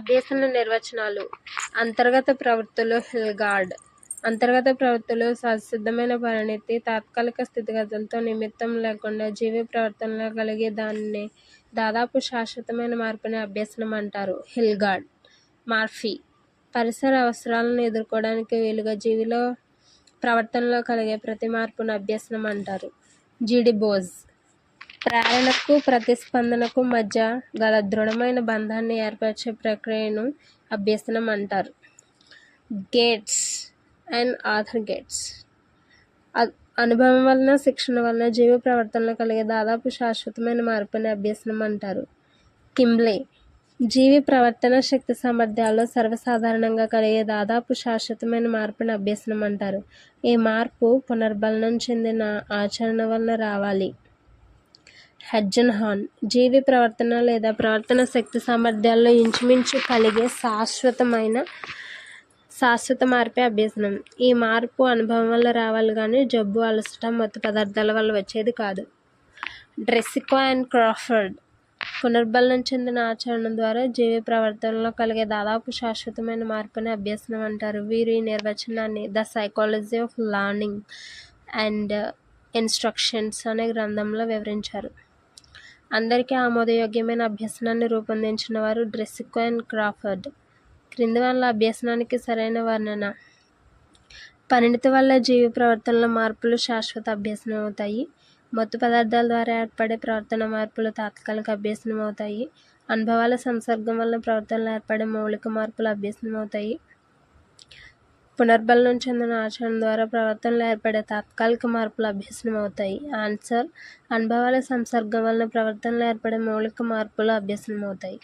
అభ్యసన నిర్వచనాలు. అంతర్గత ప్రవృత్తులు హిల్గార్డ్ అంతర్గత ప్రవృత్తులు సహజసిద్ధమైన పరిణితి తాత్కాలిక స్థితిగతులతో నిమిత్తం లేకుండా జీవి ప్రవర్తనలో కలిగే దానిని దాదాపు శాశ్వతమైన మార్పుని అభ్యసనం అంటారు హిల్గార్డ్ మార్ఫీ. పరిసర అవసరాలను ఎదుర్కోవడానికి వీలుగా జీవిలో ప్రవర్తనలో కలిగే ప్రతి మార్పును అభ్యసనం అంటారు. జీడి బోజ్. ప్రేరణకు ప్రతిస్పందనకు మధ్య గల దృఢమైన బంధాన్ని ఏర్పరిచే ప్రక్రియను అభ్యసనం అంటారు. Gates and Arthur Gates. అనుభవం వలన శిక్షణ వలన జీవ ప్రవర్తనలో కలిగే దాదాపు శాశ్వతమైన మార్పుని అభ్యసనం అంటారు. కింబ్లే జీవి ప్రవర్తన శక్తి సామర్థ్యాల్లో సర్వసాధారణంగా కలిగే దాదాపు శాశ్వతమైన మార్పుని అభ్యసనం అంటారు. ఈ మార్పు పునర్బలనం చెందిన ఆచరణ వలన రావాలి. హెడ్జన్ జీవి ప్రవర్తన లేదా ప్రవర్తన శక్తి సామర్థ్యాల్లో ఇంచుమించు కలిగే శాశ్వతమైన శాశ్వత మార్పే అభ్యసనం. ఈ మార్పు అనుభవం వల్ల రావాలి కానీ జబ్బు అలసట మత్తు పదార్థాల వల్ల వచ్చేది కాదు. డ్రెస్సికో అండ్ క్రాఫర్డ్ పునర్బలనం చెందిన ఆచరణ ద్వారా జీవి ప్రవర్తనలో కలిగే దాదాపు శాశ్వతమైన మార్పుని అభ్యసనం అంటారు. వీరు ఈ నిర్వచనాన్ని the psychology of learning and instructions అనే గ్రంథంలో వివరించారు. అందరికీ ఆమోదయోగ్యమైన అభ్యసనాన్ని రూపొందించిన వారు డ్రెసికో అండ్ క్రాఫర్డ్. క్రింది వల్ల అభ్యసనానికి సరైన వర్ణన. పరిణితి వల్ల జీవి ప్రవర్తనలో మార్పులు శాశ్వత అభ్యసనం అవుతాయి మత్తు పదార్థాల ద్వారా ఏర్పడే ప్రవర్తన మార్పులు తాత్కాలిక అభ్యసనం అవుతాయి అనుభవాల సంసర్గం వల్ల ప్రవర్తనలో ఏర్పడే మౌలిక మార్పులు అభ్యసనం అవుతాయి పునర్బలనం చెందిన ఆచరణ ద్వారా ప్రవర్తనలో ఏర్పడే తాత్కాలిక మార్పులు అభ్యసనమవుతాయి. ఆన్సర్ అనుభవాల సంసర్గం వలన ప్రవర్తనలో ఏర్పడే మౌలిక మార్పులు అభ్యసనమవుతాయి.